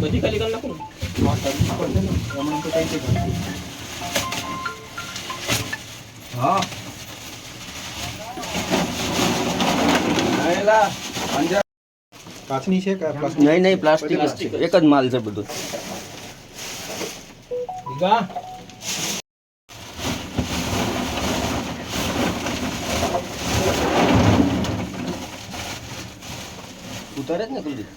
બધી ખાલી કરી નાખું હા કાચની છે કે પ્લાસ્ટિક નહીં નહીં પ્લાસ્ટિક જ છે એક જ માલ છે બધું ઉતારે જ ને કુલદીપ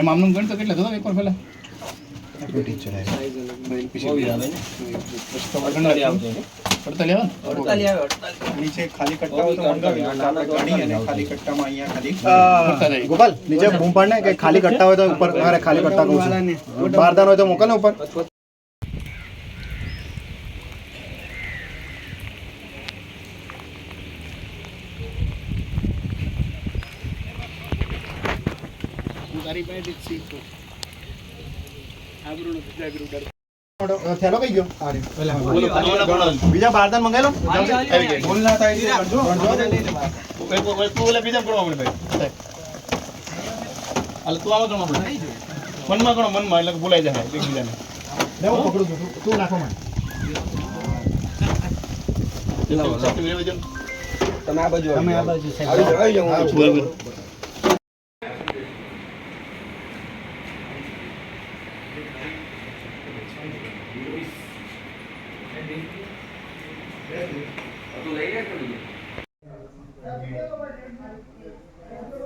એમ આમનું ગણ તો કેટલા થતા એકવાર પહેલા. ટીચર નીચે ખાલી કટ્ટા હોય તો મંગાવી અને ખાલી કટ્ટામાં અહીંયા ખાલી. ગોપાલ નીચે બૂમ પાડ ને કે ખાલી કટ્ટા હોય તો ઉપર ખાલી કટ્ટા કહું છું બારદાન હોય તો મોકલ ને ઉપર. થેલો કઈ ગયો? આ બીજા બારદાન મંગાવી ભૂલ ના થાય તો ગણજો. મનમાં ગણો મનમાં એટલે ભૂલાઈ જાય એકબીજાને. લે પકડું છું. તું- તું નાખો મને. તમે આ બાજુ તમે આ બાજુ É bem, é muito. Há do lado Thank you.